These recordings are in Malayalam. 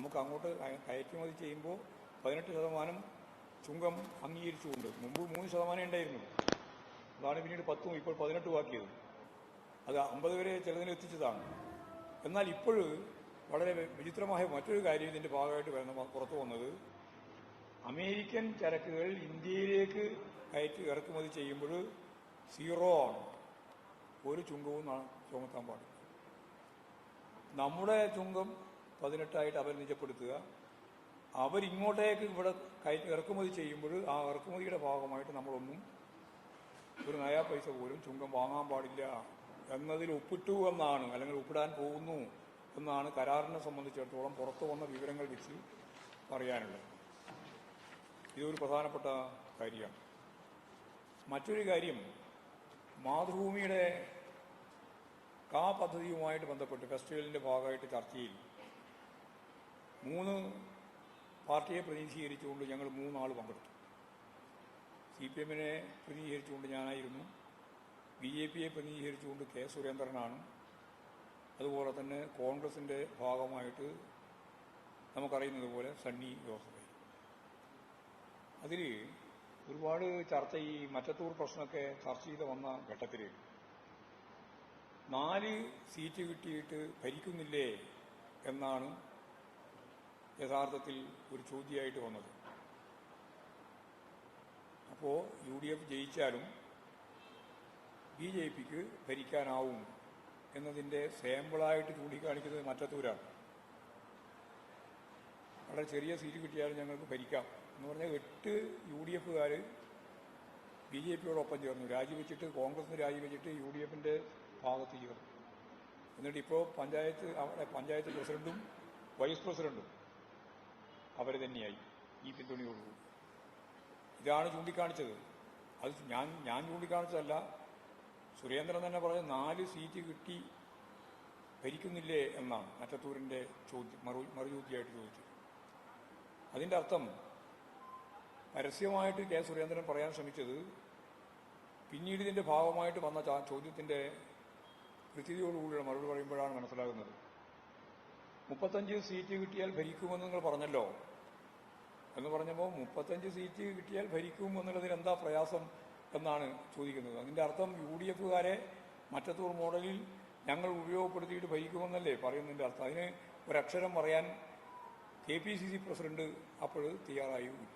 നമുക്ക് അങ്ങോട്ട് കയ- കയറ്റുമതി ചെയ്യുമ്പോൾ പതിനെട്ട് ശതമാനം ചുങ്കം അംഗീകരിച്ചുകൊണ്ട് മുമ്പ് മൂന്ന് ശതമാനം ഉണ്ടായിരുന്നു. അതാണ് പിന്നീട് പത്തും ഇപ്പോൾ പതിനെട്ടും ആക്കിയത്. അത് അമ്പത് വരെ ചിലതിന് എത്തിച്ചതാണ്. എന്നാൽ ഇപ്പോൾ വളരെ വിചിത്രമായ മറ്റൊരു കാര്യം ഇതിന്റെ ഭാഗമായിട്ട് വരുന്ന പുറത്തു വന്നത് അമേരിക്കൻ ചരക്കുകൾ ഇന്ത്യയിലേക്ക് കയറ്റി ഇറക്കുമതി ചെയ്യുമ്പോൾ സീറോ ആണ്. ഒരു ചുങ്കവും ചുമത്താൻ പാടില്ല. നമ്മുടെ ചുങ്കം പതിനെട്ടായിട്ട് അവർ നിജപ്പെടുത്തുക അവരിങ്ങോട്ടേക്ക് ഇവിടെ ഇറക്കുമതി ചെയ്യുമ്പോൾ ആ ഇറക്കുമതിയുടെ ഭാഗമായിട്ട് നമ്മളൊന്നും ഒരു നയാ പൈസ പോലും ചുങ്കം വാങ്ങാൻ പാടില്ല. എന്നതിൽ ഒപ്പിട്ടു എന്നാണ് അല്ലെങ്കിൽ ഒപ്പിടാൻ പോകുന്നു എന്നാണ് കരാറിനെ സംബന്ധിച്ചിടത്തോളം പുറത്തു വന്ന വിവരങ്ങൾ വെച്ച് പറയാനുള്ളത്. ഇതൊരു പ്രധാനപ്പെട്ട കാര്യമാണ്. മറ്റൊരു കാര്യം മാതൃഭൂമിയുടെ കാ പദ്ധതിയുമായിട്ട് ബന്ധപ്പെട്ട് ഫെസ്റ്റിവലിന്റെ ഭാഗമായിട്ട് ചർച്ചയിൽ മൂന്ന് പാർട്ടിയെ പ്രതിനിധീകരിച്ചുകൊണ്ട് ഞങ്ങൾ മൂന്നാൾ പങ്കെടുത്തു. സി പി എമ്മിനെ പ്രതിനിധീകരിച്ചുകൊണ്ട് ഞാനായിരുന്നു. ബി ജെ പിയെ പ്രതിനിധീകരിച്ചുകൊണ്ട് കെ സുരേന്ദ്രനാണ്. അതുപോലെ തന്നെ കോൺഗ്രസിന്റെ ഭാഗമായിട്ട് നമുക്കറിയുന്നത് പോലെ സണ്ണി ജോസഫ്. അതിൽ ഒരുപാട് ചർച്ച ഈ മറ്റത്തൂർ പ്രശ്നമൊക്കെ ചർച്ച ചെയ്ത് വന്ന ഘട്ടത്തിൽ നാല് സീറ്റ് കിട്ടിയിട്ട് ഭരിക്കുന്നില്ലേ എന്നാണ് യഥാർത്ഥത്തിൽ ഒരു ചോദ്യമായിട്ട് വന്നത്. അപ്പോൾ യു ഡി എഫ് ജയിച്ചാലും ബി ജെ പിക്ക് ഭരിക്കാനാവും എന്നതിന്റെ സാമ്പിളായിട്ട് ചൂണ്ടിക്കാണിക്കുന്നത് മറ്റത്തൂരാണ്. വളരെ ചെറിയ സീറ്റ് കിട്ടിയാലും ഞങ്ങൾക്ക് ഭരിക്കാം എന്ന് പറഞ്ഞാൽ എട്ട് യു ഡി എഫുകാർ ബി ജെ പിയോടൊപ്പം ചേർന്നു. രാജിവെച്ചിട്ട് കോൺഗ്രസിന് രാജിവെച്ചിട്ട് യു ഡി എഫിന്റെ ഭാഗത്ത് ചേർന്നു. എന്നിട്ട് ഇപ്പോൾ പഞ്ചായത്ത് അവിടെ പഞ്ചായത്ത് പ്രസിഡന്റും വൈസ് പ്രസിഡന്റും അവർ തന്നെയായി. ഈ പിന്തുണയോടുകൂടി. ഇതാണ് ചൂണ്ടിക്കാണിച്ചത്. അത് ഞാൻ ഞാൻ ചൂണ്ടിക്കാണിച്ചതല്ല. സുരേന്ദ്രൻ തന്നെ പറഞ്ഞ നാല് സീറ്റ് കിട്ടി ഭരിക്കുന്നില്ലേ എന്നാണ് മറ്റത്തൂരിന്റെ ചോദ്യം മറു മറുചോദ്യമായിട്ട് ചോദിച്ചു. അതിന്റെ അർത്ഥം പരസ്യമായിട്ട് കെ സുരേന്ദ്രൻ പറയാൻ ശ്രമിച്ചത് പിന്നീട് ഇതിന്റെ ഭാഗമായിട്ട് വന്ന ചോദ്യത്തിന്റെ കൃത്യതയോടുകൂടിയുള്ള മറുപടി പറയുമ്പോഴാണ് മനസ്സിലാകുന്നത്. മുപ്പത്തഞ്ച് സീറ്റ് കിട്ടിയാൽ ഭരിക്കുമെന്ന് നിങ്ങൾ പറഞ്ഞല്ലോ. എന്ന് പറഞ്ഞപ്പോൾ മുപ്പത്തഞ്ച് സീറ്റ് കിട്ടിയാൽ ഭരിക്കും എന്നുള്ളതിന് എന്താ പ്രയാസം എന്നാണ് ചോദിക്കുന്നത്. അതിന്റെ അർത്ഥം യു ഡി എഫുകാരെ മറ്റത്തൂർ മോഡലിൽ ഞങ്ങൾ ഉപയോഗപ്പെടുത്തിയിട്ട് ഭരിക്കുമെന്നല്ലേ പറയുന്നതിന്റെ അർത്ഥം. അതിന് ഒരക്ഷരം പറയാൻ K P C C president അപ്പോൾ തയ്യാറായുമില്ല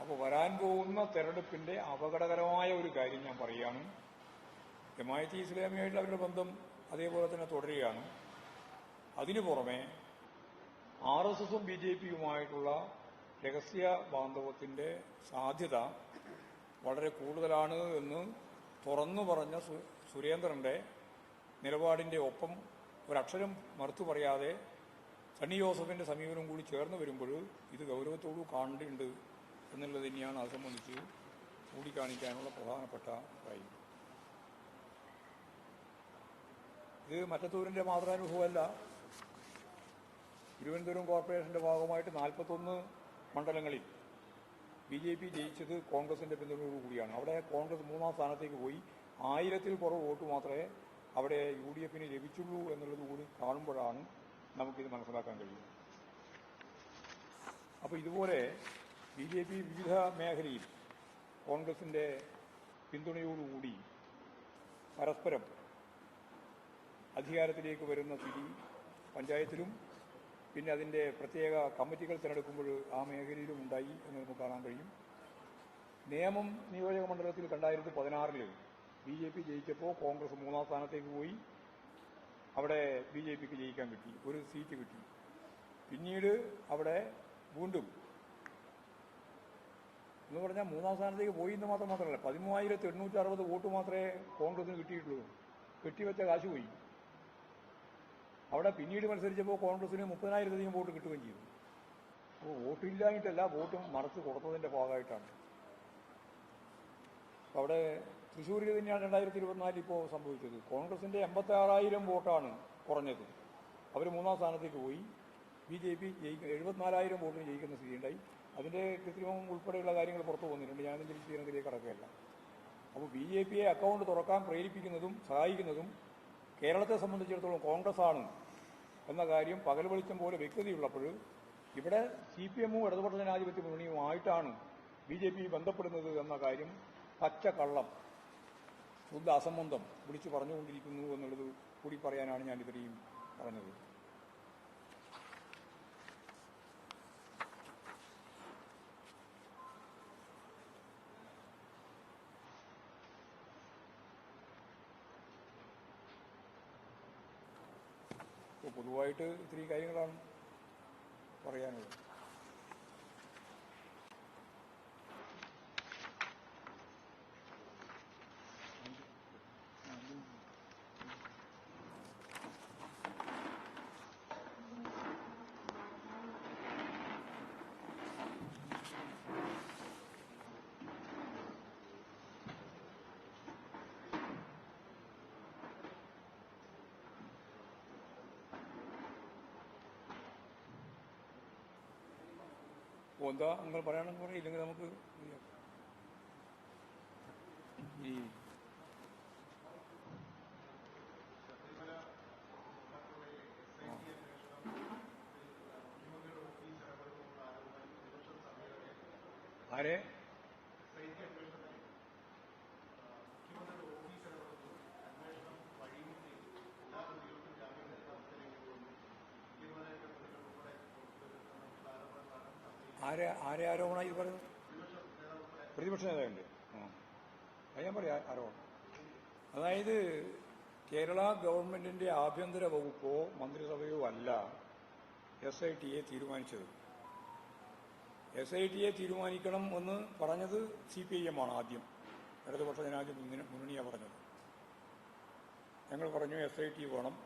അപ്പോൾ വരാൻ പോകുന്ന തെരഞ്ഞെടുപ്പിന്റെ അപകടകരമായ ഒരു കാര്യം ഞാൻ പറയുകയാണ്. ജമായത്തി ഇസ്ലാമിയായിട്ടുള്ള അവരുടെ ബന്ധം അതേപോലെ തന്നെ തുടരുകയാണ്. അതിനു പുറമെ ആർ എസ് എസും ബി ജെ പിയുമായിട്ടുള്ള രഹസ്യ ബാന്ധവത്തിന്റെ സാധ്യത വളരെ കൂടുതലാണ് എന്ന് തുറന്നു പറഞ്ഞ സുരേന്ദ്രന്റെ നിലപാടിന്റെ ഒപ്പം ഒരക്ഷരം മറുത്തു പറയാതെ സണ്ണി ജോസഫിന്റെ സമീപനം കൂടി ചേർന്ന് വരുമ്പോൾ ഇത് ഗൗരവത്തോടു കാണേണ്ടതുണ്ട് എന്നുള്ളത് തന്നെയാണ് അത് സംബന്ധിച്ച് കൂടിക്കാണിക്കാനുള്ള പ്രധാനപ്പെട്ട കാര്യം. ഇത് മറ്റത്തൂരിന്റെ മാത്രാനുഭവമല്ല തിരുവനന്തപുരം കോർപ്പറേഷന്റെ ഭാഗമായിട്ട് നാൽപ്പത്തൊന്ന് മണ്ഡലങ്ങളിൽ ബി ജെ പി ജയിച്ചത് കോൺഗ്രസിന്റെ പിന്തുണയോടുകൂടിയാണ് അവിടെ കോൺഗ്രസ് മൂന്നാം സ്ഥാനത്തേക്ക് പോയി. ആയിരത്തിൽ കുറവ് വോട്ട് മാത്രമേ അവിടെ യു ഡി എഫിന് ലഭിച്ചുള്ളൂ എന്നുള്ളത് കൂടി കാണുമ്പോഴാണ് നമുക്കിത് മനസ്സിലാക്കാൻ കഴിയുന്നത്. അപ്പോൾ ഇതുപോലെ ബി ജെ പി വിവിധ മേഖലയിൽ കോൺഗ്രസിന്റെ പിന്തുണയോടുകൂടി പരസ്പരം അധികാരത്തിലേക്ക് വരുന്ന സ്ഥിതി പഞ്ചായത്തിലും പിന്നെ അതിന്റെ പ്രത്യേക കമ്മിറ്റികൾ തിരഞ്ഞെടുക്കുമ്പോൾ ആ മേഖലയിലും ഉണ്ടായി എന്ന് നമുക്ക് കാണാൻ കഴിയും. നിയമം നിയോജക മണ്ഡലത്തിൽ രണ്ടായിരത്തി പതിനാറിൽ ബി ജെ പി ജയിച്ചപ്പോൾ കോൺഗ്രസ് മൂന്നാം സ്ഥാനത്തേക്ക് പോയി. അവിടെ ബി ജെ പിക്ക് ജയിക്കാൻ കിട്ടി ഒരു സീറ്റ് കിട്ടി. പിന്നീട് അവിടെ വീണ്ടും എന്ന് പറഞ്ഞാൽ മൂന്നാം സ്ഥാനത്തേക്ക് പോയി എന്ന് മാത്രം മാത്രമല്ല പതിമൂവായിരത്തി എണ്ണൂറ്റി അറുപത് വോട്ട് മാത്രമേ കോൺഗ്രസിന് കിട്ടിയിട്ടുള്ളൂ. കെട്ടിവെച്ച കാശ് പോയി. അവിടെ പിന്നീട് മത്സരിച്ചപ്പോൾ കോൺഗ്രസിന് മുപ്പതിനായിരത്തിലധികം വോട്ട് കിട്ടുകയും ചെയ്തു. അപ്പോൾ വോട്ടില്ലായിട്ടല്ല വോട്ടും മറച്ച് കൊടുത്തതിന്റെ ഭാഗമായിട്ടാണ്. അവിടെ തൃശ്ശൂരിൽ തന്നെയാണ് രണ്ടായിരത്തി ഇരുപത്തിനാലിൽ ഇപ്പോൾ സംഭവിച്ചത്. കോൺഗ്രസിന്റെ എൺപത്തി ആറായിരം വോട്ടാണ് കുറഞ്ഞത്. അവർ മൂന്നാം സ്ഥാനത്തേക്ക് പോയി. ബി ജെ പി ജയിക്കുന്ന എഴുപത്തിനാലായിരം വോട്ടിന് ജയിക്കുന്ന സ്ഥിതിയുണ്ടായി. അതിന്റെ കൃത്രിമം ഉൾപ്പെടെയുള്ള കാര്യങ്ങൾ പുറത്തു വന്നിട്ടുണ്ട് ഞാനെന്തെങ്കിലും വിശദീകരണത്തിലേക്ക് കടക്കുകയല്ല. അപ്പോൾ ബി ജെ പിയെ അക്കൗണ്ട് തുറക്കാൻ പ്രേരിപ്പിക്കുന്നതും സഹായിക്കുന്നതും കേരളത്തെ സംബന്ധിച്ചിടത്തോളം കോൺഗ്രസ് ആണ് എന്ന കാര്യം പകൽ വെളിച്ചം പോലെ വ്യക്തതയുള്ളപ്പോൾ ഇവിടെ സി പി എമ്മും ഇടതുപക്ഷ ജനാധിപത്യ മുന്നണിയുമായിട്ടാണ് ബി ജെ പി ബന്ധപ്പെടുന്നത് എന്ന കാര്യം പച്ച കള്ളം ശുദ്ധ അസംബന്ധം വിളിച്ചു പറഞ്ഞുകൊണ്ടിരിക്കുന്നു എന്നുള്ളത് കൂടി പറയാനാണ് ഞാൻ ഇത്രയും പറഞ്ഞത്. പൊതുവായിട്ട് ഇത്തിരി കാര്യങ്ങളാണ് പറയാനുള്ളത്. എന്താ നിങ്ങൾ പറയണമെന്ന് പറയും ഇല്ലെങ്കിൽ നമുക്ക്. ഈ ആരെ ആരെ ആരെ ആരോപണമായി പറയുന്നു? പ്രതിപക്ഷ നേതാവിന്റെ ആ. അത് ഞാൻ പറയാം ആരോപണം. അതായത് കേരള ഗവൺമെന്റിന്റെ ആഭ്യന്തര വകുപ്പോ മന്ത്രിസഭയോ അല്ല എസ് ഐ ടിയെ തീരുമാനിച്ചത്. എസ് ഐ ടിയെ തീരുമാനിക്കണം എന്ന് പറഞ്ഞത് സി പി ഐ എം ആണ് ആദ്യം. ഇടതുപക്ഷ ജനാധിപത്യ മുന്നണി- മുന്നണിയാണ് പറഞ്ഞത്. ഞങ്ങൾ പറഞ്ഞു എസ് ഐ ടി വേണം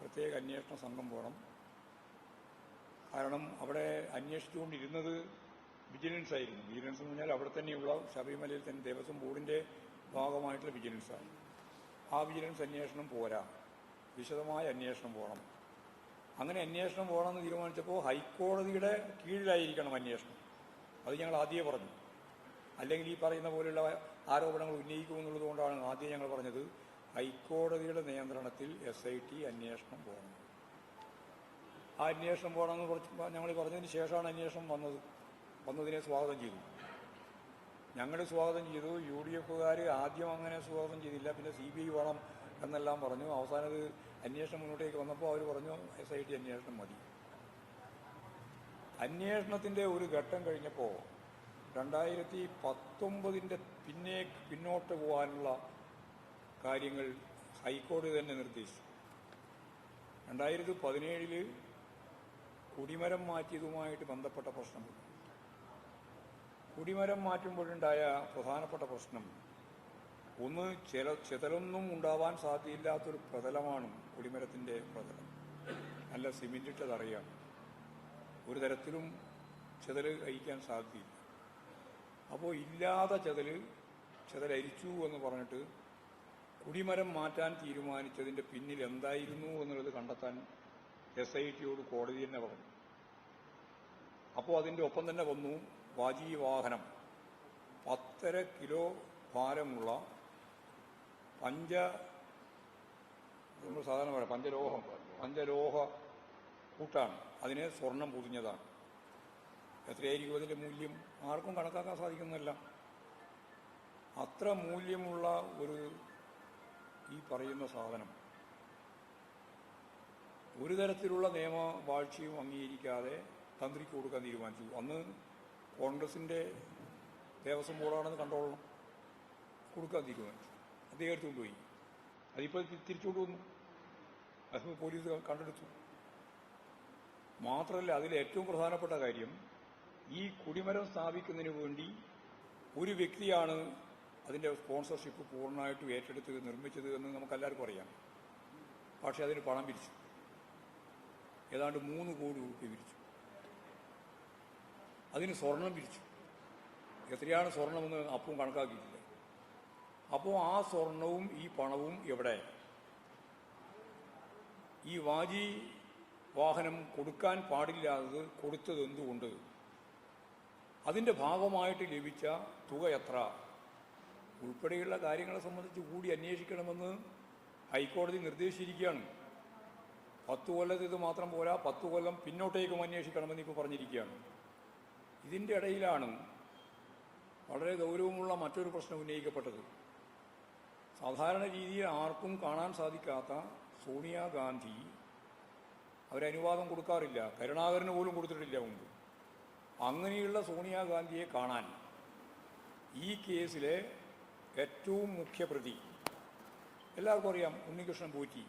പ്രത്യേക അന്വേഷണ സംഘം വേണം. കാരണം അവിടെ അന്വേഷിച്ചുകൊണ്ടിരുന്നത് വിജിലൻസ് ആയിരുന്നു വിജിലൻസ് എന്ന് പറഞ്ഞാൽ അവിടെ തന്നെയുള്ള ശബരിമലയിൽ തന്നെ ദേവസ്വം ബോർഡിന്റെ ഭാഗമായിട്ടുള്ള വിജിലൻസാണ്. ആ വിജിലൻസ് അന്വേഷണം പോരാ. വിശദമായ അന്വേഷണം പോകണം അങ്ങനെ അന്വേഷണം പോകണമെന്ന് തീരുമാനിച്ചപ്പോൾ ഹൈക്കോടതിയുടെ കീഴിലായിരിക്കണം അന്വേഷണം. അത് ഞങ്ങൾ ആദ്യമേ പറഞ്ഞു. അല്ലെങ്കിൽ ഈ പറയുന്ന പോലെയുള്ള ആരോപണങ്ങൾ ഉന്നയിക്കുമെന്നുള്ളത് കൊണ്ടാണ് ആദ്യം ഞങ്ങൾ പറഞ്ഞത്. ഹൈക്കോടതിയുടെ നിയന്ത്രണത്തിൽ എസ് ഐ ടി അന്വേഷണം പോകണം. ആ അന്വേഷണം പോകണമെന്ന് കുറച്ച് ഞങ്ങൾ പറഞ്ഞതിന് ശേഷമാണ് അന്വേഷണം വന്നത്. വന്നതിനെ സ്വാഗതം ചെയ്തു. ഞങ്ങൾ സ്വാഗതം ചെയ്തു. യു ഡി എഫുകാർ ആദ്യം അങ്ങനെ സ്വാഗതം ചെയ്തില്ല. പിന്നെ സി ബി ഐ വേണം എന്നെല്ലാം പറഞ്ഞു. അവസാനം ഇത് അന്വേഷണം മുന്നോട്ടേക്ക് വന്നപ്പോൾ അവർ പറഞ്ഞു എസ് ഐ ടി അന്വേഷണം മതി. അന്വേഷണത്തിന്റെ ഒരു ഘട്ടം കഴിഞ്ഞപ്പോൾ രണ്ടായിരത്തി പത്തൊമ്പതിന്റെ പിന്നെ പിന്നോട്ട് പോകാനുള്ള കാര്യങ്ങൾ ഹൈക്കോടതി തന്നെ നിർദ്ദേശിച്ചു. രണ്ടായിരത്തി പതിനേഴിൽ കുടിമരം മാറ്റിയതുമായിട്ട് ബന്ധപ്പെട്ട പ്രശ്നമുണ്ട് കുടിമരം മാറ്റുമ്പോഴുണ്ടായ പ്രധാനപ്പെട്ട പ്രശ്നം ഒന്ന് ചില ചിതലൊന്നും ഉണ്ടാവാൻ സാധ്യയില്ലാത്തൊരു പ്രതലമാണ് കുടിമരത്തിന്റെ പ്രതലം. നല്ല അറിയാം. ഒരു തരത്തിലും ചിതൽ അയക്കാൻ സാധ്യതയില്ല അപ്പോൾ ഇല്ലാതെ ചിതൽ ചിതലരിച്ചു എന്ന് പറഞ്ഞിട്ട് കുടിമരം മാറ്റാൻ തീരുമാനിച്ചതിന്റെ പിന്നിൽ എന്തായിരുന്നു എന്നുള്ളത് കണ്ടെത്താൻ എസ് ഐ ടിയോട് കോടതി തന്നെ പറഞ്ഞു. അപ്പോൾ അതിന്റെ ഒപ്പം തന്നെ വന്നു വാജി വാഹനം. പത്തര കിലോ ഭാരമുള്ള പഞ്ച നമ്മൾ സാധാരണ പറയാം പഞ്ചലോഹം പഞ്ചലോഹ കൂട്ടാണ്. അതിനെ സ്വർണം പൊതിഞ്ഞതാണ്. എത്രയായിരിക്കും അതിന്റെ മൂല്യം? ആർക്കും കണക്കാക്കാൻ സാധിക്കുന്നില്ല അത്ര മൂല്യമുള്ള ഒരു ഈ പറയുന്ന സാധനം ഒരു തരത്തിലുള്ള നിയമ വാഴ്ചയും അംഗീകരിക്കാതെ തന്ത്രിക്ക് കൊടുക്കാൻ തീരുമാനിച്ചു. അന്ന് കോൺഗ്രസിന്റെ ദേവസ്വം ബോർഡാണെന്ന് കണ്ടോളണം. കൊടുക്കാൻ തീരുമാനിച്ചു. അദ്ദേഹം കൊണ്ടുപോയി അതിപ്പോൾ തിരിച്ചുകൊണ്ട് വന്നു. അത് പോലീസ് കണ്ടെടുത്തു. മാത്രമല്ല അതിൽ ഏറ്റവും പ്രധാനപ്പെട്ട കാര്യം ഈ കുടിമരം സ്ഥാപിക്കുന്നതിന് വേണ്ടി ഒരു വ്യക്തിയാണ് അതിന്റെ സ്പോൺസർഷിപ്പ് പൂർണമായിട്ടും ഏറ്റെടുത്ത് നിർമ്മിച്ചത് എന്ന് നമുക്കെല്ലാവർക്കും അറിയാം. പക്ഷേ അതിന് പണം പിരിച്ചു. ഏതാണ്ട് മൂന്ന് കോടി രൂപ പിരിച്ചു. അതിന് സ്വർണം പിരിച്ചു. എത്രയാണ് സ്വർണമെന്ന് അപ്പവും കണക്കാക്കിയിട്ടില്ല. അപ്പോൾ ആ സ്വർണവും ഈ പണവും എവിടെ? ഈ വാജി വാഹനം കൊടുക്കാൻ പാടില്ലാത്തത് കൊടുത്തത് എന്തുകൊണ്ട്? അതിന്റെ ഭാഗമായിട്ട് ലഭിച്ച തുക എത്ര? ഉൾപ്പെടെയുള്ള കാര്യങ്ങളെ സംബന്ധിച്ച് കൂടി അന്വേഷിക്കണമെന്ന് ഹൈക്കോടതി നിർദ്ദേശിച്ചിരിക്കുകയാണ്. പത്ത് കൊല്ലത്ത് ഇത് മാത്രം പോരാ പത്ത് കൊല്ലം പിന്നോട്ടേക്കും അന്വേഷിക്കണമെന്ന് ഇപ്പോൾ പറഞ്ഞിരിക്കുകയാണ്. ഇതിന്റെ ഇടയിലാണ് വളരെ ഗൗരവമുള്ള മറ്റൊരു പ്രശ്നം ഉന്നയിക്കപ്പെട്ടത്. സാധാരണ രീതിയിൽ ആർക്കും കാണാൻ സാധിക്കാത്ത സോണിയാഗാന്ധി അവരനുവാദം കൊടുക്കാറില്ല. കരുണാകരന് പോലും കൊടുത്തിട്ടില്ല മുമ്പ്. അങ്ങനെയുള്ള സോണിയാഗാന്ധിയെ കാണാൻ ഈ കേസിലെ ഏറ്റവും മുഖ്യപ്രതി. എല്ലാവർക്കും അറിയാം ഉണ്ണികൃഷ്ണൻ പോറ്റി.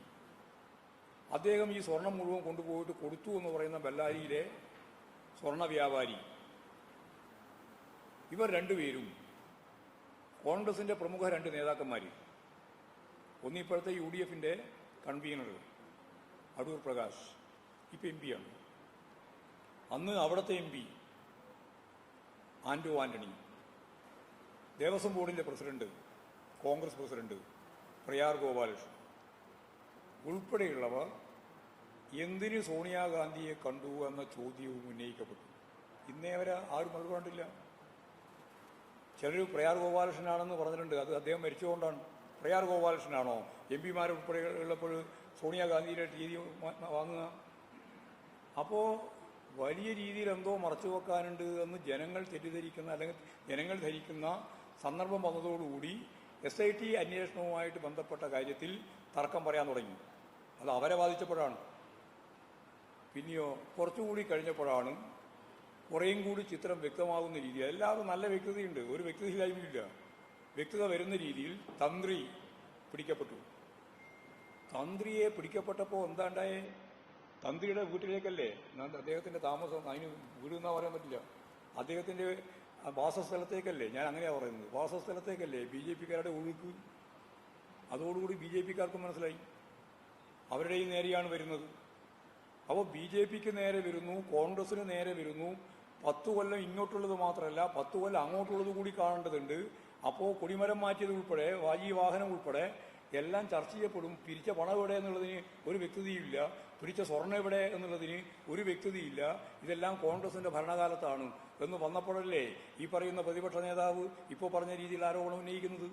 അദ്ദേഹം ഈ സ്വർണം മുഴുവൻ കൊണ്ടുപോയിട്ട് കൊടുത്തു എന്ന് പറയുന്ന ബെല്ലാരിയിലെ സ്വർണ വ്യാപാരി. ഇവർ രണ്ടുപേരും കോൺഗ്രസിന്റെ പ്രമുഖ രണ്ട് നേതാക്കന്മാർ ഒന്നിപ്പോഴത്തെ യു ഡി എഫിന്റെ കൺവീനർ അടൂർ പ്രകാശ്. ഇപ്പൊ എം പിയാണ് അന്ന് അവിടുത്തെ എം പി ആന്റോ ആന്റണി. ദേവസ്വം ബോർഡിന്റെ president Congress president Prayar Gopalakrishnan. ഉൾപ്പെടെയുള്ളവർ എന്തിന് സോണിയാഗാന്ധിയെ കണ്ടു എന്ന ചോദ്യവും ഉന്നയിക്കപ്പെട്ടു. ഇന്നേ അവരെ ആരും മറുപടി കണ്ടില്ല ചിലർ പ്രയാർ ഗോപാലകൃഷ്ണനാണെന്ന് പറഞ്ഞിട്ടുണ്ട്. അത് അദ്ദേഹം മരിച്ചുകൊണ്ടാണ് പ്രയാർ ഗോപാലകൃഷ്ണനാണോ? എം പിമാരുൾപ്പെടെ ഉള്ളപ്പോൾ സോണിയാഗാന്ധിയുടെ രീതി വാങ്ങുക. അപ്പോൾ വലിയ രീതിയിൽ എന്തോ മറച്ചു വെക്കാനുണ്ട് എന്ന് ജനങ്ങൾ തെറ്റിദ്ധരിക്കുന്ന അല്ലെങ്കിൽ ജനങ്ങൾ ധരിക്കുന്ന സന്ദർഭം വന്നതോടുകൂടി എസ് ഐ ടി അന്വേഷണവുമായിട്ട് ബന്ധപ്പെട്ട കാര്യത്തിൽ തർക്കം പറയാൻ തുടങ്ങി. അത് അവരെ ബാധിച്ചപ്പോഴാണ്. പിന്നെയോ കുറച്ചുകൂടി കഴിഞ്ഞപ്പോഴാണ് കുറേയും കൂടി ചിത്രം വ്യക്തമാകുന്ന രീതി എല്ലാവരും നല്ല വ്യക്തതയുണ്ട്. ഒരു വ്യക്തതയില്ലായ്മയില്ല വ്യക്തത വരുന്ന രീതിയിൽ തന്ത്രി പിടിക്കപ്പെട്ടു. തന്ത്രിയെ പിടിക്കപ്പെട്ടപ്പോൾ എന്താണ്ടായേ തന്ത്രിയുടെ വീട്ടിലേക്കല്ലേ? ഞാൻ അദ്ദേഹത്തിന്റെ താമസം അതിന് വീട് എന്നാ പറയാൻ പറ്റില്ല. അദ്ദേഹത്തിന്റെ വാസസ്ഥലത്തേക്കല്ലേ? ഞാൻ അങ്ങനെയാണ് പറയുന്നത്. വാസസ്ഥലത്തേക്കല്ലേ? ബി ജെ പിക്കാരുടെ ഒഴുക്ക്. അതോടുകൂടി ബി ജെ പിക്കാർക്ക് മനസ്സിലായി. അവരുടെയും നേരെയാണ് വരുന്നത്. അപ്പോൾ ബി ജെ പിക്ക് നേരെ വരുന്നു കോൺഗ്രസിന് നേരെ വരുന്നു. പത്ത് കൊല്ലം ഇങ്ങോട്ടുള്ളത് മാത്രമല്ല പത്ത് കൊല്ലം അങ്ങോട്ടുള്ളത് കൂടി കാണേണ്ടതുണ്ട്. അപ്പോൾ കുടിമരം മാറ്റിയത് ഉൾപ്പെടെ വാജി വാഹനം ഉൾപ്പെടെ എല്ലാം ചർച്ച ചെയ്യപ്പെടും. പിരിച്ച പണം എവിടെ എന്നുള്ളതിന് ഒരു വ്യക്തതയില്ല. പിരിച്ച സ്വർണം എവിടെ എന്നുള്ളതിന് ഒരു വ്യക്തതയില്ല. ഇതെല്ലാം കോൺഗ്രസിന്റെ ഭരണകാലത്താണ്. എന്ന് വന്നപ്പോഴല്ലേ ഈ പറയുന്ന പ്രതിപക്ഷ നേതാവ് ഇപ്പോൾ പറഞ്ഞ രീതിയിൽ ആരോപണം ഉന്നയിക്കുന്നത്?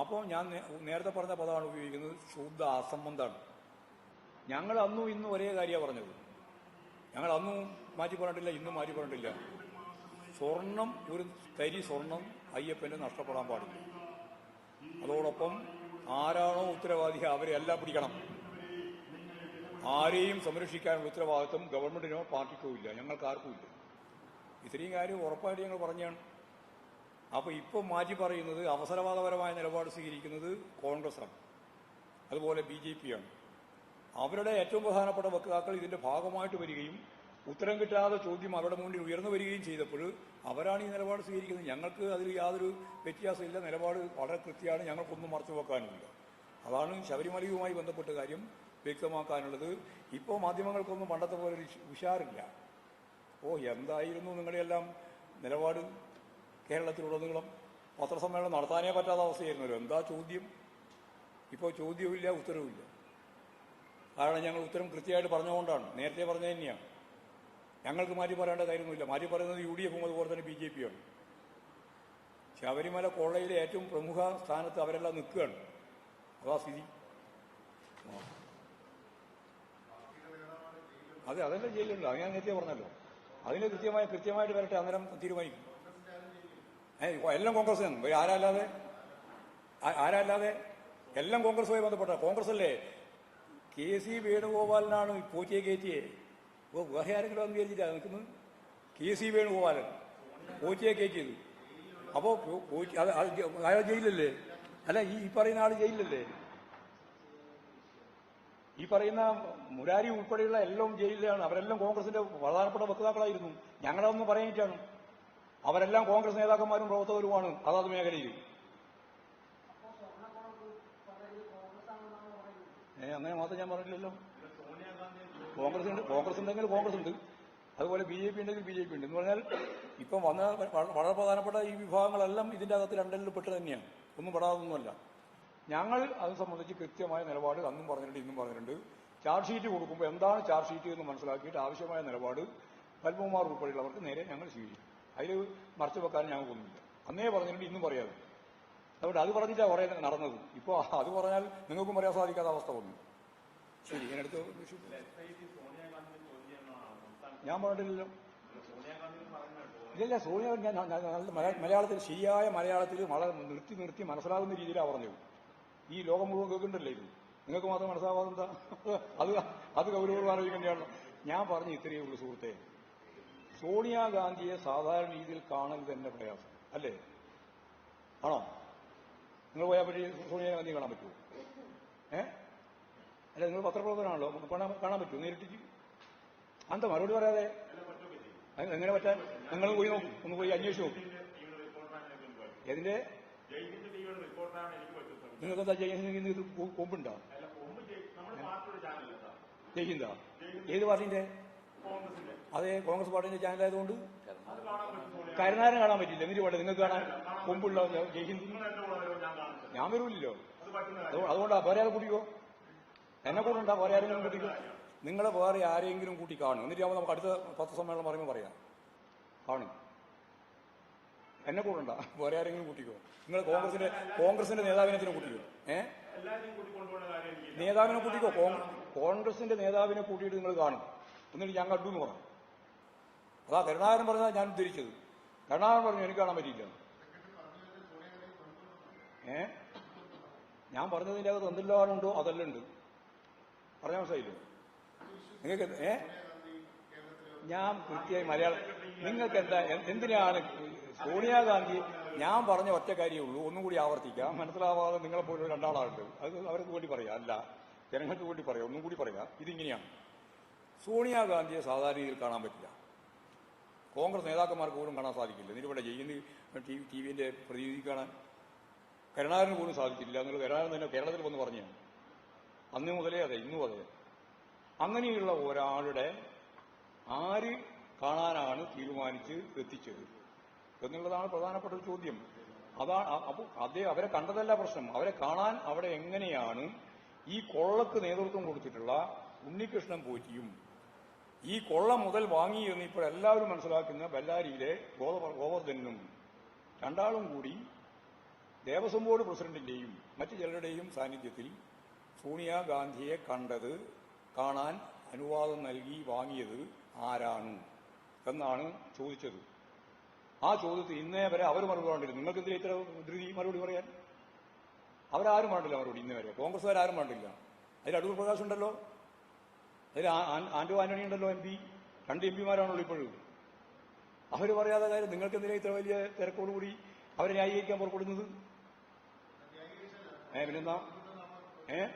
അപ്പോൾ ഞാൻ നേരത്തെ പറഞ്ഞ പദമാണ് ഉപയോഗിക്കുന്നത് ശുദ്ധ അസംബന്ധമാണ്. ഞങ്ങൾ അന്നും ഇന്നും ഒരേ കാര്യമാണ് പറഞ്ഞത്. ഞങ്ങൾ അന്നും മാറ്റി പറഞ്ഞിട്ടില്ല ഇന്നും മാറ്റി പറഞ്ഞിട്ടില്ല. സ്വർണം ഒരു തരി സ്വർണം അയ്യപ്പന് നഷ്ടപ്പെടാൻ പാടില്ല. അതോടൊപ്പം ആരാണോ ഉത്തരവാദി അവരെ എല്ലാം പിടിക്കണം. ആരെയും സംരക്ഷിക്കാനുള്ള ഉത്തരവാദിത്വം ഗവൺമെന്റിനോ പാർട്ടിക്കോ ഇല്ല. ഞങ്ങൾക്ക് ആർക്കും ഇല്ല. ഇത്രയും കാര്യം ഉറപ്പായിട്ട് ഞങ്ങൾ പറഞ്ഞാണ്. അപ്പൊ ഇപ്പോൾ മാറ്റി പറയുന്നത് അവസരവാദപരമായ നിലപാട് സ്വീകരിക്കുന്നത് കോൺഗ്രസാണ് അതുപോലെ ബി ജെ പിയാണ്. അവരുടെ ഏറ്റവും പ്രധാനപ്പെട്ട വക്താക്കൾ ഇതിന്റെ ഭാഗമായിട്ട് വരികയും ഉത്തരം കിട്ടാതെ ചോദ്യം അവരുടെ മുന്നിൽ ഉയർന്നു വരികയും ചെയ്തപ്പോൾ അവരാണ് ഈ നിലപാട് സ്വീകരിക്കുന്നത്. ഞങ്ങൾക്ക് അതിൽ യാതൊരു വ്യത്യാസമില്ല. നിലപാട് വളരെ കൃത്യമാണ്. ഞങ്ങൾക്കൊന്നും മറച്ചു വെക്കാനുമില്ല. അതാണ് ശബരിമലയുമായി ബന്ധപ്പെട്ട കാര്യം വ്യക്തമാക്കാനുള്ളത്. ഇപ്പോൾ മാധ്യമങ്ങൾക്കൊന്നും പണ്ടത്തെ പോലെ ഒരു ഉഷാറില്ല ഓ എന്തായിരുന്നു നിങ്ങളുടെയെല്ലാം നിലപാട് കേരളത്തിലുടനീളം പത്രസമ്മേളനം നടത്താനേ പറ്റാത്ത അവസ്ഥയായിരുന്നല്ലോ എന്താ ചോദ്യം? ഇപ്പോൾ ചോദ്യവുമില്ല ഉത്തരവുമില്ല. കാരണം ഞങ്ങൾ ഉത്തരം കൃത്യമായിട്ട് പറഞ്ഞുകൊണ്ടാണ്. നേരത്തെ പറഞ്ഞത് തന്നെയാണ് ഞങ്ങൾക്ക് മാറ്റി പറയേണ്ട കാര്യമൊന്നുമില്ല. മാറ്റി പറയുന്നത് യു ഡി എഫും അതുപോലെ തന്നെ ബി ജെ പിയാണ് ശബരിമല കോളേജിലെ ഏറ്റവും പ്രമുഖ സ്ഥാനത്ത് അവരെല്ലാം നിൽക്കുകയാണ്. അതാ സ്ഥിതി. അതെ അതല്ല ജയിലുണ്ട് അത് ഞാൻ നേരത്തെ പറഞ്ഞല്ലോ. അതിന് കൃത്യമായി കൃത്യമായിട്ട് വരട്ടെ അന്നേരം തീരുമാനിക്കും. എല്ലാം കോൺഗ്രസ് ആരല്ലാതെ? ആരല്ലാതെ? എല്ലാം കോൺഗ്രസുമായി ബന്ധപ്പെട്ട. കോൺഗ്രസ് അല്ലേ കെ സി വേണുഗോപാലിനാണ് പോറ്റിയെ കയറ്റിയെ. ഓ വേറെ ആരെങ്കിലും അന്ന് കയറ്റിയിട്ടാണ് നിൽക്കുന്നത്? കെ സി വേണുഗോപാലൻ പോറ്റിയെ കയറ്റിയത്. അപ്പോ പോ- പോറ്റി അത് അത് ജ- അയാൾ ജയിലല്ലേ അല്ല ഈ പറയുന്ന ആൾ ജയിലല്ലേ ഈ പറയുന്ന മുരാരി ഉൾപ്പെടെയുള്ള എല്ലാം ജയിലിലാണ്. അവരെല്ലാം കോൺഗ്രസിന്റെ പ്രധാനപ്പെട്ട വക്താക്കളായിരുന്നു. ഞങ്ങളതൊന്നും പറയാനിട്ടാണ്. അവരെല്ലാം കോൺഗ്രസ് നേതാക്കന്മാരും പ്രവർത്തകരുമാണ് അതാത് മേഖലയിൽ. ഏ അങ്ങനെ മാത്രം ഞാൻ പറഞ്ഞില്ലല്ലോ കോൺഗ്രസ് ഉണ്ട് കോൺഗ്രസ് ഉണ്ടെങ്കിൽ കോൺഗ്രസ് ഉണ്ട്. അതുപോലെ ബി ജെ പി ഉണ്ടെങ്കിൽ ബി ജെ പി ഉണ്ട്. എന്ന് പറഞ്ഞാൽ ഇപ്പം വന്ന വളരെ പ്രധാനപ്പെട്ട ഈ വിഭാഗങ്ങളെല്ലാം ഇതിന്റെ അകത്ത് രണ്ടെണ്ണിൽ പെട്ട് തന്നെയാണ്. ഒന്നും പെടാതൊന്നുമല്ല. ഞങ്ങൾ അത് സംബന്ധിച്ച് കൃത്യമായ നിലപാട് അന്നും പറഞ്ഞിട്ടുണ്ട് ഇന്നും പറഞ്ഞിട്ടുണ്ട്. ചാർജ് ഷീറ്റ് കൊടുക്കുമ്പോൾ എന്താണ് ചാർജ് ഷീറ്റ് എന്ന് മനസ്സിലാക്കിയിട്ട് ആവശ്യമായ നിലപാട് പത്മകുമാർ ഉൾപ്പെടെയുള്ളവർക്ക് നേരെ ഞങ്ങൾ സ്വീകരിക്കും. അതിൽ മറച്ചു വെക്കാൻ ഞാൻ പോകുന്നില്ല. അന്നേ പറഞ്ഞിട്ടുണ്ട് ഇന്നും പറയാതെ അതുകൊണ്ട് അത് പറഞ്ഞിട്ടാണ് കുറേ നടന്നത്. ഇപ്പോൾ അത് പറഞ്ഞാൽ നിങ്ങൾക്കും പറയാൻ സാധിക്കാത്ത അവസ്ഥ വന്നു. ശരി എന്നെടുത്ത് ഞാൻ പറഞ്ഞിട്ടില്ലല്ലോ. ഇല്ല സോണിയ ഞാൻ മലയാളത്തിൽ ശരിയായ മലയാളത്തിൽ വളരെ നിർത്തി നിർത്തി മനസ്സിലാകുന്ന രീതിയിലാണ് പറഞ്ഞത്. ഈ ലോകം മുഴുവൻ കേൾക്കുന്നുണ്ടല്ലേ ഇത്. നിങ്ങൾക്ക് മാത്രം മനസ്സിലാവാതെന്താ അത് അത് ഗൗരവം ആലോചിക്കേണ്ടതാണ് ഞാൻ പറഞ്ഞു ഇത്രയേ ഉള്ളൂ സുഹൃത്തെ. സോണിയാഗാന്ധിയെ സാധാരണ രീതിയിൽ കാണാൻ തന്നെ പ്രയാസം അല്ലേ? ആണോ? നിങ്ങൾ പോയാൽ പറ്റി സോണിയാഗാന്ധി കാണാൻ പറ്റുമോ? ഏ? അല്ല നിങ്ങൾ പത്രപ്രവർത്തനാണല്ലോ കാണാൻ കാണാൻ പറ്റുമോ നേരിട്ടിട്ട്? അന്ത മറുപടി പറയാതെ? എങ്ങനെ പറ്റാൻ? നിങ്ങൾ പോയി നോക്കും ഒന്ന് പോയി അന്വേഷിച്ചു നോക്കും. ഏതിന്റെ? നിങ്ങൾക്ക് എന്താ കൊ- കൊമ്പുണ്ടോ? ജയിക്കുന്നുണ്ടോ ഏത് പാർട്ടിന്റെ? അതെ കോൺഗ്രസ് പാർട്ടിന്റെ ചാനലായതുകൊണ്ട് കരുനാരൻ കാണാൻ പറ്റില്ല. എന്നിട്ട് വേണ്ട നിങ്ങൾക്ക് കാണാൻ കൊമ്പുള്ള ജയ്ഹിന്ദ് ഞാൻ വരൂല്ലോ അതുകൊണ്ടാ വേറെ ആരെ കൂട്ടിക്കോ? എന്നെ കൂട്ടുണ്ടാ വേറെ ആരെങ്കിലും കൂട്ടിക്കോ? നിങ്ങളെ വേറെ ആരെങ്കിലും കൂട്ടി കാണും. എന്നിട്ട് ആവുമ്പോൾ നമുക്ക് അടുത്ത പത്രസമ്മേളനം പറയുമ്പോൾ പറയാം. കാണും. എന്നെ കൂടണ്ട വേറെ ആരെങ്കിലും കൂട്ടിക്കോ? നിങ്ങൾ കോൺഗ്രസിന്റെ കോൺഗ്രസിന്റെ നേതാവിനെ തന്നെ കൂട്ടിക്കോ? ഏ? നേതാവിനെ കൂട്ടിക്കോ? കോൺ- കോൺഗ്രസിന്റെ നേതാവിനെ കൂട്ടിയിട്ട് നിങ്ങൾ കാണും. എന്നിട്ട് ഞാൻ കണ്ടു എന്ന് പറഞ്ഞു. അതാ കരുണാകരൻ പറഞ്ഞാൽ ഞാൻ ഉദ്ധരിച്ചത്. കരുണാകരൻ പറഞ്ഞു എനിക്ക് കാണാൻ പറ്റിയില്ല. ഏ? ഞാൻ പറഞ്ഞതിന്റെ അകത്ത് എന്തെല്ലാമുണ്ടോ അതെല്ലാം ഉണ്ട്. പറഞ്ഞാൽ മനസ്സിലായില്ലേ? നിങ്ങൾക്ക് ഏ? ഞാൻ കൃത്യമായി മലയാളം നിങ്ങൾക്ക് എന്താ എന്തിനാണ് സോണിയാഗാന്ധി ഞാൻ പറഞ്ഞ ഒറ്റ കാര്യമേ ഉള്ളൂ ഒന്നും കൂടി ആവർത്തിക്കാം. മനസ്സിലാവാതെ നിങ്ങളെപ്പോലുള്ള പോലെ രണ്ടാളാളുണ്ട് അത് അവർക്ക് വേണ്ടി പറയാം. അല്ല ജനങ്ങൾക്ക് വേണ്ടി പറയാം ഒന്നും കൂടി പറയാം. ഇതിങ്ങനെയാണ്. സോണിയാഗാന്ധിയെ സാധാരണ രീതിയിൽ കാണാൻ പറ്റില്ല. കോൺഗ്രസ് നേതാക്കന്മാർക്ക് പോലും കാണാൻ സാധിക്കില്ല. ഇവിടെ ജയിന്ന് ടി ടി വിന്റെ പ്രതിനിധി കാണാൻ കരുണാകരന് പോലും സാധിച്ചില്ല എന്നുള്ള കരുണാകരൻ തന്നെ കേരളത്തിൽ വന്ന് പറഞ്ഞാണ് അന്ന് മുതലേ അതെ ഇന്നും അതെ. അങ്ങനെയുള്ള ഒരാളുടെ ആര് കാണാനാണ് തീരുമാനിച്ച് എത്തിച്ചത് എന്നുള്ളതാണ് പ്രധാനപ്പെട്ട ഒരു ചോദ്യം. അതാണ് അപ്പോൾ അതേ അവരെ കണ്ടതല്ല പ്രശ്നം. അവരെ കാണാൻ അവിടെ എങ്ങനെയാണ് ഈ കൊള്ളക്ക് നേതൃത്വം കൊടുത്തിട്ടുള്ള ഉണ്ണികൃഷ്ണൻ പോറ്റിയും ഈ കൊള്ള മുതൽ വാങ്ങി എന്ന് ഇപ്പോൾ എല്ലാവരും മനസ്സിലാക്കുന്ന ബല്ലാരിയിലെ ഗോവ- ഗോവർദ്ധനും രണ്ടാളും കൂടി ദേവസ്വം ബോർഡ് പ്രസിഡന്റിന്റെയും മറ്റു ചിലരുടെയും സാന്നിധ്യത്തിൽ സോണിയാഗാന്ധിയെ കണ്ടത് കാണാൻ അനുവാദം നൽകി വാങ്ങിയത് ആരാണ് എന്നാണ് ചോദിച്ചത്. ആ ചോദ്യത്തിൽ ഇന്നേ വരെ അവർ മറുപടി പറഞ്ഞില്ല. നിങ്ങൾക്ക് എന്തിനാ ഇത്ര ധൃതി മറുപടി പറയാൻ? അവരാരും പറഞ്ഞില്ല മറുപടി ഇന്നേ വരെ. കോൺഗ്രസ്സുകാരും കണ്ടില്ല അതിൽ അടൂർ പ്രകാശ് ഉണ്ടല്ലോ. അതിൽ ആന്റോ ആന്റണി ഉണ്ടല്ലോ എം പി. രണ്ട് എം പിമാരാണല്ലോ ഇപ്പോഴും. അവർ പറയാതെ കാര്യം നിങ്ങൾക്ക് എന്തിനാ ഇത്ര വലിയ തിരക്കോടുകൂടി അവരെ ന്യായീകരിക്കാൻ പുറപ്പെടുന്നത്? ഏ പിന്നെന്താ? ഏ?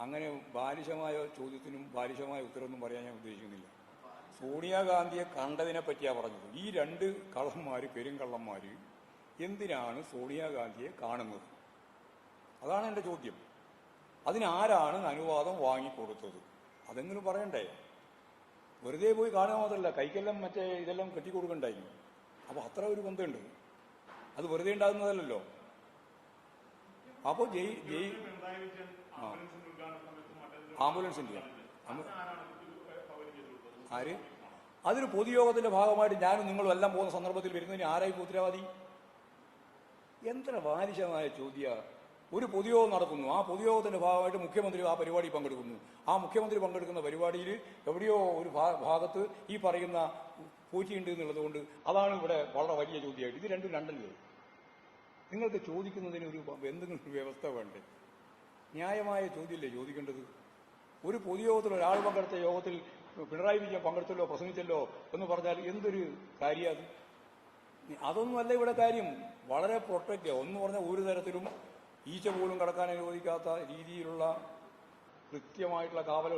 അങ്ങനെ ബാലിശമായ ചോദ്യത്തിനും ബാലിശമായ ഉത്തരവൊന്നും പറയാൻ ഞാൻ ഉദ്ദേശിക്കുന്നില്ല. സോണിയാഗാന്ധിയെ കണ്ടതിനെ പറ്റിയാ പറഞ്ഞത്. ഈ രണ്ട് കള്ളന്മാര് പെരുങ്കള്ളന്മാര് എന്തിനാണ് സോണിയാഗാന്ധിയെ കാണുന്നത്? അതാണ് എന്റെ ചോദ്യം. അതിനാരാണ് അനുവാദം വാങ്ങിക്കൊടുത്തത്? അതെങ്കിലും പറയണ്ടേ? വെറുതെ പോയി കാണുക മാത്രമല്ല കൈക്കെല്ലാം മറ്റേ ഇതെല്ലാം കെട്ടിക്കൊടുക്കണ്ടായി അപ്പോൾ അത്ര ഒരു ബന്ധമുണ്ട്. അത് വെറുതെ ഉണ്ടാകുന്നതല്ലല്ലോ. അപ്പോൾ ജയ് ജയ് ആംബുലൻസിന്റെ ആര്? അതൊരു പൊതുയോഗത്തിന്റെ ഭാഗമായിട്ട് ഞാനും നിങ്ങളും എല്ലാം പോകുന്ന സന്ദർഭത്തിൽ വരുന്നതിന് ആരായി ഉത്തരവാദി? എത്ര വാരിശമായ ചോദ്യ ഒരു പൊതുയോഗം നടക്കുന്നു ആ പൊതുയോഗത്തിന്റെ ഭാഗമായിട്ട് മുഖ്യമന്ത്രി ആ പരിപാടി പങ്കെടുക്കുന്നു. ആ മുഖ്യമന്ത്രി പങ്കെടുക്കുന്ന പരിപാടിയിൽ എവിടെയോ ഒരു ഭാഗത്ത് ഈ പറയുന്ന പൂച്ചയുണ്ട് എന്നുള്ളത് കൊണ്ട് അതാണ് ഇവിടെ വളരെ വലിയ ചോദ്യമായിട്ട്. ഇത് രണ്ടും രണ്ടല്ലേ? നിങ്ങൾക്ക് ചോദിക്കുന്നതിന് ഒരു എന്തെങ്കിലും ഒരു വ്യവസ്ഥ വേണ്ടേ? ന്യായമായ ചോദ്യമല്ലേ ചോദിക്കേണ്ടത്? ഒരു പൊതുയോഗത്തിൽ ഒരാൾ പങ്കെടുത്ത യോഗത്തിൽ പിണറായി വിജയൻ പങ്കെടുത്തല്ലോ പ്രസംഗിച്ചല്ലോ എന്ന് പറഞ്ഞാൽ എന്തൊരു കാര്യം അത്? അതൊന്നുമല്ല ഇവിടെ കാര്യം. വളരെ പ്രൊട്ടക്റ്റ് ഒന്ന് പറഞ്ഞാൽ ഒരു തരത്തിലും ഈച്ച പോലും കടക്കാൻ അനുവദിക്കാത്ത രീതിയിലുള്ള കൃത്യമായിട്ടുള്ള കാവൽ